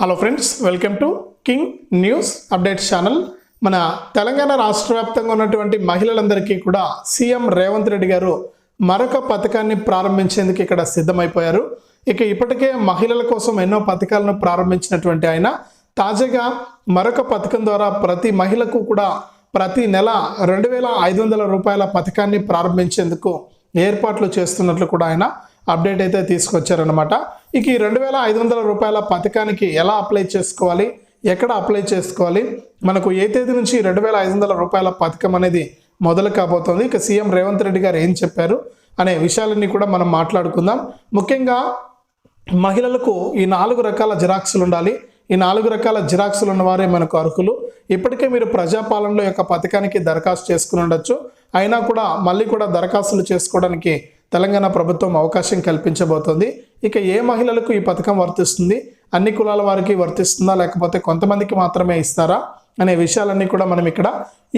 Hello friends welcome to King News update channel మన తెలంగాణ రాష్ట్ర వ్యాప్తంగా ఉన్నటువంటి మహిళలందరికీ కూడా సీఎం రేవంత్ రెడ్డి గారు మరొక పథకాన్ని ప్రారంభించేందుకు ఇక్కడ సిద్ధమైపోయారు. ఇక ఇప్పటికే మహిళల కోసం ఎన్నో పథకాలను ప్రారంభించినటువంటి ఆయన తాజాగా మరొక పథకం ద్వారా ప్రతి మహిళకు కూడా ప్రతి నెల రెండు వేల ఐదు వందల రూపాయల పథకాన్ని ప్రారంభించేందుకు ఏర్పాట్లు చేస్తున్నట్లు కూడా ఆయన అప్డేట్ అయితే తీసుకొచ్చారనమాట ఇక ఈ రెండు వేల ఐదు వందల రూపాయల పథకానికి ఎలా అప్లై చేసుకోవాలి? ఎక్కడ అప్లై చేసుకోవాలి? మనకు ఏ తేదీ నుంచి రెండు వేల ఐదు వందల రూపాయల పథకం అనేది మొదలు కాబోతోంది? ఇక సీఎం రేవంత్ రెడ్డి గారు ఏం చెప్పారు? అనే విషయాలన్నీ కూడా మనం మాట్లాడుకుందాం. ముఖ్యంగా మహిళలకు ఈ నాలుగు రకాల జిరాక్సులు ఉండాలి. ఈ నాలుగు రకాల జిరాక్సులు ఉన్నవారే మనకు అర్హులు. ఇప్పటికే మీరు ప్రజాపాలనలో యొక్క పథకానికి దరఖాస్తు చేసుకుని ఉండొచ్చు. అయినా కూడా మళ్ళీ కూడా దరఖాస్తులు చేసుకోవడానికి తెలంగాణ ప్రభుత్వం అవకాశం కల్పించబోతోంది. ఇక ఏ మహిళలకు ఈ పథకం వర్తిస్తుంది? అన్ని కులాల వారికి వర్తిస్తుందా? లేకపోతే కొంతమందికి మాత్రమే ఇస్తారా? అనే విషయాలన్నీ కూడా మనం ఇక్కడ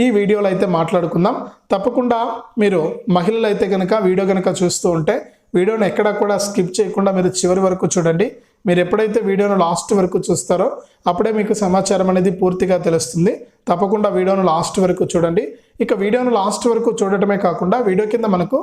ఈ వీడియోలో అయితే మాట్లాడుకుందాం. తప్పకుండా మీరు మహిళలు అయితే కనుక వీడియో కనుక చూస్తూ ఉంటే వీడియోను ఎక్కడా కూడా స్కిప్ చేయకుండా మీరు చివరి వరకు చూడండి. మీరు ఎప్పుడైతే వీడియోను లాస్ట్ వరకు చూస్తారో అప్పుడే మీకు సమాచారం అనేది పూర్తిగా తెలుస్తుంది. తప్పకుండా వీడియోను లాస్ట్ వరకు చూడండి. ఇక వీడియోను లాస్ట్ వరకు చూడటమే కాకుండా వీడియో కింద మనకు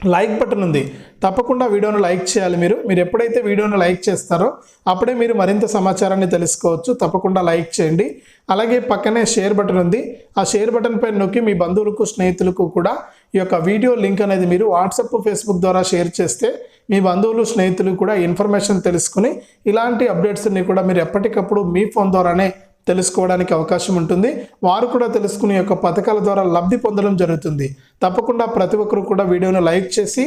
లైక్ బటన్ ఉంది. తప్పకుండా వీడియోను లైక్ చేయాలి మీరు. మీరు ఎప్పుడైతే వీడియోను లైక్ చేస్తారో అప్పుడే మీరు మరింత సమాచారాన్ని తెలుసుకోవచ్చు. తప్పకుండా లైక్ చేయండి. అలాగే పక్కనే షేర్ బటన్ ఉంది. ఆ షేర్ బటన్ పైన నొక్కి మీ బంధువులకు స్నేహితులకు కూడా ఈ యొక్క వీడియో లింక్ అనేది మీరు వాట్సాప్ ఫేస్బుక్ ద్వారా షేర్ చేస్తే మీ బంధువులు స్నేహితులు కూడా ఇన్ఫర్మేషన్ తెలుసుకుని ఇలాంటి అప్డేట్స్ని కూడా మీరు ఎప్పటికప్పుడు మీ ఫోన్ ద్వారానే తెలుసుకోవడానికి అవకాశం ఉంటుంది. వారు కూడా తెలుసుకునే యొక్క పథకాల ద్వారా లబ్ధి పొందడం జరుగుతుంది. తప్పకుండా ప్రతి ఒక్కరు కూడా వీడియోను లైక్ చేసి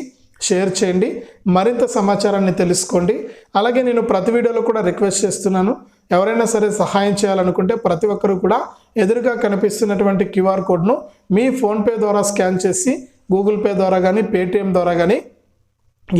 షేర్ చేయండి. మరింత సమాచారాన్ని తెలుసుకోండి. అలాగే నేను ప్రతి వీడియోలో కూడా రిక్వెస్ట్ చేస్తున్నాను. ఎవరైనా సరే సహాయం చేయాలనుకుంటే ప్రతి ఒక్కరు కూడా ఎదురుగా కనిపిస్తున్నటువంటి క్యూఆర్ కోడ్ను మీ ఫోన్పే ద్వారా స్కాన్ చేసి గూగుల్ పే ద్వారా కానీ పేటిఎం ద్వారా కానీ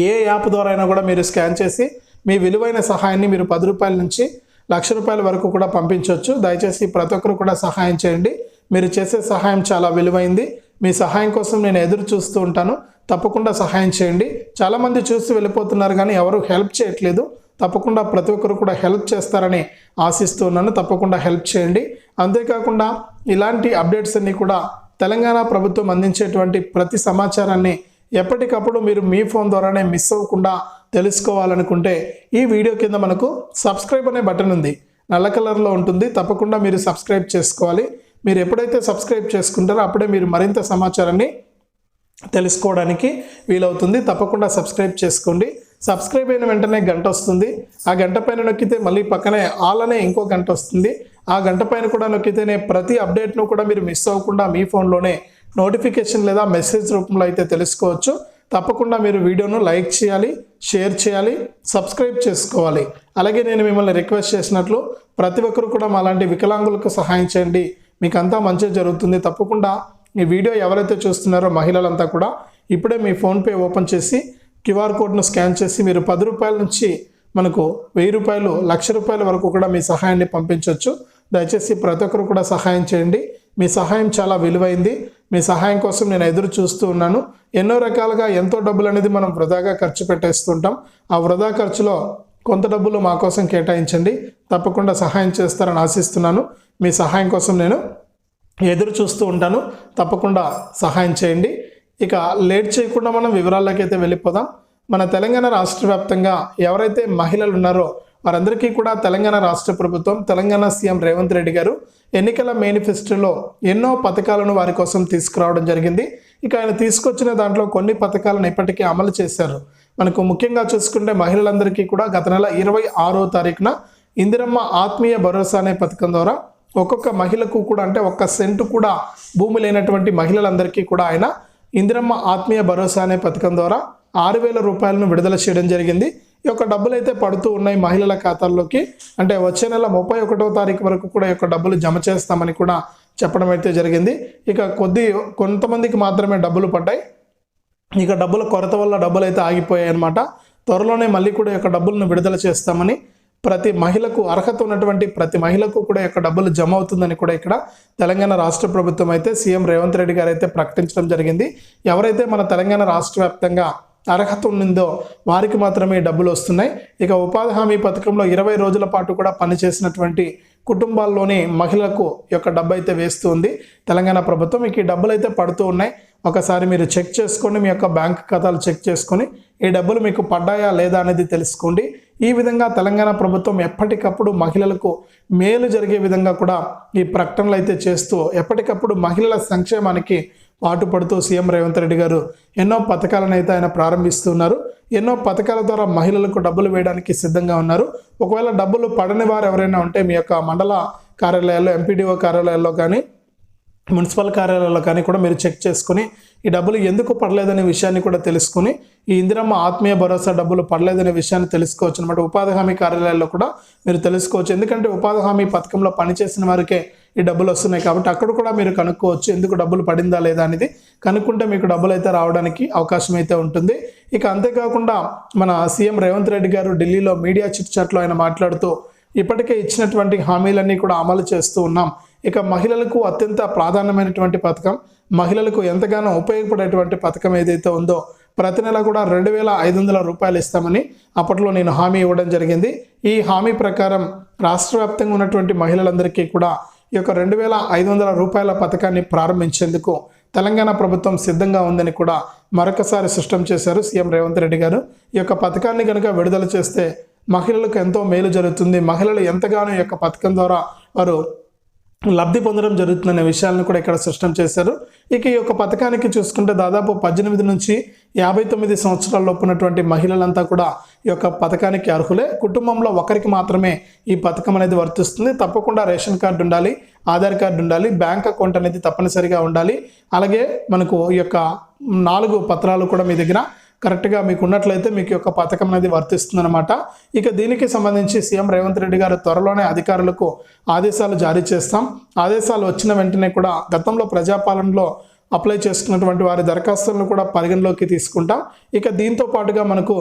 ఏ యాప్ ద్వారా అయినా కూడా మీరు స్కాన్ చేసి మీ విలువైన సహాయాన్ని మీరు పది రూపాయల నుంచి లక్ష రూపాయల వరకు కూడా పంపించవచ్చు దయచేసి ప్రతి ఒక్కరు కూడా సహాయం చేయండి. మీరు చేసే సహాయం చాలా విలువైంది. మీ సహాయం కోసం నేను ఎదురు చూస్తూ ఉంటాను. తప్పకుండా సహాయం చేయండి. చాలామంది చూసి వెళ్ళిపోతున్నారు కానీ ఎవరు హెల్ప్ చేయట్లేదు. తప్పకుండా ప్రతి ఒక్కరు కూడా హెల్ప్ చేస్తారని ఆశిస్తూ ఉన్నాను. తప్పకుండా హెల్ప్ చేయండి. అంతేకాకుండా ఇలాంటి అప్డేట్స్ అన్నీ కూడా తెలంగాణ ప్రభుత్వం అందించేటువంటి ప్రతి సమాచారాన్ని ఎప్పటికప్పుడు మీరు మీ ఫోన్ ద్వారానే మిస్ అవ్వకుండా తెలుసుకోవాలనుకుంటే ఈ వీడియో కింద మనకు సబ్స్క్రైబ్ అనే బటన్ ఉంది. నల్ల కలర్లో ఉంటుంది. తప్పకుండా మీరు సబ్స్క్రైబ్ చేసుకోవాలి. మీరు ఎప్పుడైతే సబ్స్క్రైబ్ చేసుకుంటారో అప్పుడే మీరు మరింత సమాచారాన్ని తెలుసుకోవడానికి వీలవుతుంది. తప్పకుండా సబ్స్క్రైబ్ చేసుకోండి. సబ్స్క్రైబ్ అయిన వెంటనే గంట వస్తుంది. ఆ గంట పైన నొక్కితే మళ్ళీ పక్కనే ఆల్ అనే ఇంకో గంట వస్తుంది. ఆ గంట పైన కూడా నొక్కితేనే ప్రతి అప్డేట్ను కూడా మీరు మిస్ అవ్వకుండా మీ ఫోన్లోనే నోటిఫికేషన్ లేదా మెసేజ్ రూపంలో అయితే తెలుసుకోవచ్చు. తప్పకుండా మీరు వీడియోను లైక్ చేయాలి షేర్ చేయాలి సబ్స్క్రైబ్ చేసుకోవాలి. అలాగే నేను మిమ్మల్ని రిక్వెస్ట్ చేసినట్లు ప్రతి ఒక్కరు కూడా మాలాంటి వికలాంగులకు సహాయం చేయండి. మీకు అంతా మంచిగా జరుగుతుంది. తప్పకుండా ఈ వీడియో ఎవరైతే చూస్తున్నారో మహిళలంతా కూడా ఇప్పుడే మీ ఫోన్పే ఓపెన్ చేసి క్యూఆర్ కోడ్ను స్కాన్ చేసి మీరు పది రూపాయల నుంచి మనకు వెయ్యి రూపాయలు లక్ష రూపాయల వరకు కూడా మీ సహాయాన్ని పంపించవచ్చు దయచేసి ప్రతి ఒక్కరు కూడా సహాయం చేయండి. మీ సహాయం చాలా విలువైంది. మీ సహాయం కోసం నేను ఎదురు చూస్తూ ఉన్నాను. ఎన్నో రకాలుగా ఎంతో డబ్బులు అనేది మనం వృధాగా ఖర్చు పెట్టేస్తుంటాం. ఆ వృధా ఖర్చులో కొంత డబ్బులు మా కోసం కేటాయించండి. తప్పకుండా సహాయం చేస్తారని ఆశిస్తున్నాను. మీ సహాయం కోసం నేను ఎదురు చూస్తూ ఉంటాను. తప్పకుండా సహాయం చేయండి. ఇక లేట్ చేయకుండా మనం వివరాల్లోకి అయితే వెళ్ళిపోదాం. మన తెలంగాణ రాష్ట్ర వ్యాప్తంగా ఎవరైతే మహిళలు ఉన్నారో వారందరికీ కూడా తెలంగాణ రాష్ట్ర ప్రభుత్వం తెలంగాణ సీఎం రేవంత్ రెడ్డి గారు ఎన్నికల మేనిఫెస్టోలో ఎన్నో పథకాలను వారి కోసం తీసుకురావడం జరిగింది. ఇక ఆయన తీసుకొచ్చిన దాంట్లో కొన్ని పథకాలను ఇప్పటికీ అమలు చేశారు. మనకు ముఖ్యంగా చూసుకుంటే మహిళలందరికీ కూడా గత నెల ఇరవై ఆరో తారీఖున ఇందిరమ్మ ఆత్మీయ భరోసా అనే పథకం ద్వారా ఒక్కొక్క మహిళకు కూడా అంటే ఒక్క సెంటు కూడా భూమి లేనటువంటి మహిళలందరికీ కూడా ఆయన ఇందిరమ్మ ఆత్మీయ భరోసా అనే పథకం ద్వారా ఆరు వేల రూపాయలను విడుదల చేయడం జరిగింది. ఈ యొక్క డబ్బులు అయితే పడుతూ ఉన్నాయి మహిళల ఖాతాల్లోకి. అంటే వచ్చే నెల ముప్పై ఒకటో తారీఖు వరకు కూడా ఈ యొక్క డబ్బులు జమ చేస్తామని కూడా చెప్పడం అయితే జరిగింది. ఇక కొద్ది కొంతమందికి మాత్రమే డబ్బులు పడ్డాయి. ఇక డబ్బుల కొరత వల్ల డబ్బులు అయితే ఆగిపోయాయి అనమాట త్వరలోనే మళ్ళీ కూడా యొక్క డబ్బులను విడుదల చేస్తామని ప్రతి మహిళకు అర్హత ఉన్నటువంటి ప్రతి మహిళకు కూడా యొక్క డబ్బులు జమ అవుతుందని కూడా ఇక్కడ తెలంగాణ రాష్ట్ర ప్రభుత్వం అయితే సీఎం రేవంత్ రెడ్డి గారు అయితే ప్రకటించడం జరిగింది. ఎవరైతే మన తెలంగాణ రాష్ట్ర వ్యాప్తంగా అర్హత ఉందో వారికి మాత్రమే డబ్బులు వస్తున్నాయి. ఇక ఉపాధి హామీ పథకంలో ఇరవై రోజుల పాటు కూడా పనిచేసినటువంటి కుటుంబాల్లోని మహిళలకు యొక్క డబ్బు అయితే వేస్తూ ఉంది. తెలంగాణ ప్రభుత్వం మీకు ఈ డబ్బులు అయితే పడుతూ ఉన్నాయి. ఒకసారి మీరు చెక్ చేసుకోండి మీ యొక్క బ్యాంక్ ఖాతాలు చెక్ చేసుకొని ఈ డబ్బులు మీకు పడ్డాయా లేదా అనేది తెలుసుకోండి. ఈ విధంగా తెలంగాణ ప్రభుత్వం ఎప్పటికప్పుడు మహిళలకు మేలు జరిగే విధంగా కూడా ఈ ప్రకటనలు అయితే చేస్తూ ఎప్పటికప్పుడు మహిళల సంక్షేమానికి పాటుపడుతూ సీఎం రేవంత్ రెడ్డి గారు ఎన్నో పథకాలను అయితే ఆయన ప్రారంభిస్తున్నారు. ఎన్నో పథకాల ద్వారా మహిళలకు డబ్బులు వేయడానికి సిద్ధంగా ఉన్నారు. ఒకవేళ డబ్బులు పడని వారు ఎవరైనా ఉంటే మీ యొక్క మండల కార్యాలయాల్లో ఎంపీడీఓ కార్యాలయాల్లో కానీ మున్సిపల్ కార్యాలయాల్లో కానీ కూడా మీరు చెక్ చేసుకుని ఈ డబ్బులు ఎందుకు పడలేదనే విషయాన్ని కూడా తెలుసుకుని ఈ ఇందిరమ్మ ఆత్మీయ భరోసా డబ్బులు పడలేదనే విషయాన్ని తెలుసుకోవచ్చు అనమాట ఉపాధి హామీ కార్యాలయాల్లో కూడా మీరు తెలుసుకోవచ్చు. ఎందుకంటే ఉపాధి హామీ పథకంలో పనిచేసిన వారికే ఈ డబ్బులు వస్తున్నాయి కాబట్టి అక్కడ కూడా మీరు కనుక్కోవచ్చు ఎందుకు డబ్బులు పడిందా లేదా అనేది. కనుక్కుంటే మీకు డబ్బులు అయితే రావడానికి అవకాశం అయితే ఉంటుంది. ఇక అంతేకాకుండా మన సీఎం రేవంత్ రెడ్డి గారు ఢిల్లీలో మీడియా చిట్ చాట్లో ఆయన మాట్లాడుతూ ఇప్పటికే ఇచ్చినటువంటి హామీలన్నీ కూడా అమలు చేస్తూ ఉన్నాం. ఇక మహిళలకు అత్యంత ప్రాధాన్యమైనటువంటి పథకం మహిళలకు ఎంతగానో ఉపయోగపడేటువంటి పథకం ఏదైతే ఉందో ప్రతి నెల కూడా రెండు వేల ఐదు వందల రూపాయలు ఇస్తామని అప్పట్లో నేను హామీ ఇవ్వడం జరిగింది. ఈ హామీ ప్రకారం రాష్ట్ర వ్యాప్తంగా ఉన్నటువంటి మహిళలందరికీ కూడా ఈ యొక్క రెండు వేల ఐదు వందల రూపాయల పథకాన్ని ప్రారంభించేందుకు తెలంగాణ ప్రభుత్వం సిద్ధంగా ఉందని కూడా మరొకసారి స్పష్టం చేశారు సీఎం రేవంత్ రెడ్డి గారు. ఈ యొక్క పథకాన్ని కనుక విడుదల చేస్తే మహిళలకు ఎంతో మేలు జరుగుతుంది. మహిళలు ఎంతగానో ఈ యొక్క పథకం ద్వారా వారు లబ్ధి పొందడం జరుగుతుందనే విషయాలను కూడా ఇక్కడ స్పష్టం చేశారు. ఇక ఈ యొక్క పథకానికి చూసుకుంటే దాదాపు పద్దెనిమిది నుంచి యాభై తొమ్మిది సంవత్సరాల లోపు ఉన్నటువంటి మహిళలంతా కూడా ఈ యొక్క పథకానికి అర్హులే. కుటుంబంలో ఒకరికి మాత్రమే ఈ పథకం అనేది వర్తిస్తుంది. తప్పకుండా రేషన్ కార్డు ఉండాలి ఆధార్ కార్డు ఉండాలి బ్యాంక్ అకౌంట్ అనేది తప్పనిసరిగా ఉండాలి. అలాగే మనకు ఈ యొక్క నాలుగు పత్రాలు కూడా మీ దగ్గర కరెక్ట్గా మీకు ఉన్నట్లయితే మీకు యొక్క పథకం అనేది వర్తిస్తుందన్నమాట. ఇక దీనికి సంబంధించి సీఎం రేవంత్ రెడ్డి గారు త్వరలోనే అధికారులకు ఆదేశాలు జారీ చేస్తాం. ఆదేశాలు వచ్చిన వెంటనే కూడా గతంలో ప్రజాపాలనలో అప్లై చేసుకున్నటువంటి వారి దరఖాస్తులను కూడా పరిగణలోకి తీసుకుంటాం. ఇక దీంతో పాటుగా మనకు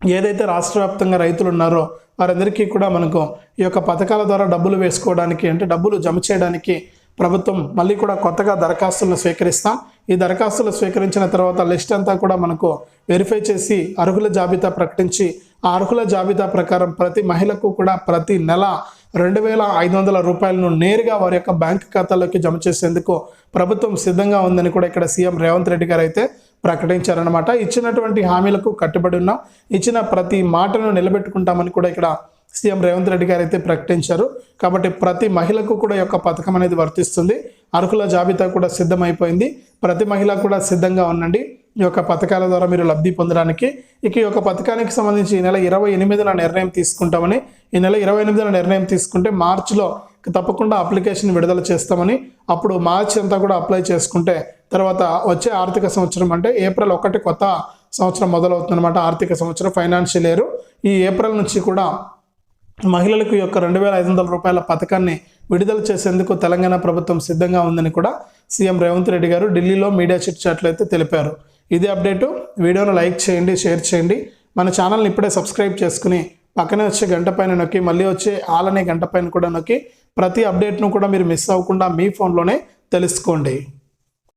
ఏదైతే రాష్ట్ర వ్యాప్తంగా రైతులు ఉన్నారో వారందరికీ కూడా మనకు ఈ యొక్క పథకాల ద్వారా డబ్బులు వేసుకోవడానికి అంటే డబ్బులు జమ చేయడానికి ప్రభుత్వం మళ్ళీ కూడా కొత్తగా దరఖాస్తులను స్వీకరిస్తాం. ఈ దరఖాస్తులు స్వీకరించిన తర్వాత లిస్ట్ అంతా కూడా మనకు వెరిఫై చేసి అర్హుల జాబితా ప్రకటించి ఆ అర్హుల జాబితా ప్రకారం ప్రతి మహిళకు కూడా ప్రతి నెల రెండు వేల ఐదు వందల రూపాయలను నేరుగా వారి యొక్క బ్యాంక్ ఖాతాలోకి జమ చేసేందుకు ప్రభుత్వం సిద్ధంగా ఉందని కూడా ఇక్కడ సీఎం రేవంత్ రెడ్డి గారు అయితే ప్రకటించారనమాట ఇచ్చినటువంటి హామీలకు కట్టుబడి ఉన్నాం. ఇచ్చిన ప్రతి మాటను నిలబెట్టుకుంటామని కూడా ఇక్కడ సీఎం రేవంత్ రెడ్డి గారు అయితే ప్రకటించారు. కాబట్టి ప్రతి మహిళకు కూడా ఈ యొక్క పథకం అనేది వర్తిస్తుంది. అర్హుల జాబితా కూడా సిద్ధమైపోయింది. ప్రతి మహిళ కూడా సిద్ధంగా ఉండండి. ఈ యొక్క పథకాల ద్వారా మీరు లబ్ధి పొందడానికి. ఇక ఈ యొక్క పథకానికి సంబంధించి ఈ నెల ఇరవై ఎనిమిదిన నిర్ణయం తీసుకుంటామని ఈ నెల ఇరవై ఎనిమిదిన నిర్ణయం తీసుకుంటే మార్చిలో తప్పకుండా అప్లికేషన్ విడుదల చేస్తామని అప్పుడు మార్చి అంతా కూడా అప్లై చేసుకుంటే తర్వాత వచ్చే ఆర్థిక సంవత్సరం అంటే ఏప్రిల్ ఒకటి కొత్త సంవత్సరం మొదలవుతుందన్నమాట ఆర్థిక సంవత్సరం ఫైనాన్షియల్ ఇయర్ ఈ ఏప్రిల్ నుంచి కూడా మహిళలకు యొక్క రెండు వేల ఐదు వందల రూపాయల పథకాన్ని విడుదల చేసేందుకు తెలంగాణ ప్రభుత్వం సిద్ధంగా ఉందని కూడా సీఎం రేవంత్ రెడ్డి గారు ఢిల్లీలో మీడియా చిట్ చాట్లు అయితే తెలిపారు. ఇది అప్డేటు. వీడియోను లైక్ చేయండి షేర్ చేయండి. మన ఛానల్ని ఇప్పుడే సబ్స్క్రైబ్ చేసుకుని పక్కనే వచ్చే గంట పైన నొక్కి మళ్ళీ వచ్చే ఆలనే గంట పైన కూడా నొక్కి ప్రతి అప్డేట్ను కూడా మీరు మిస్ అవ్వకుండా మీ ఫోన్లోనే తెలుసుకోండి.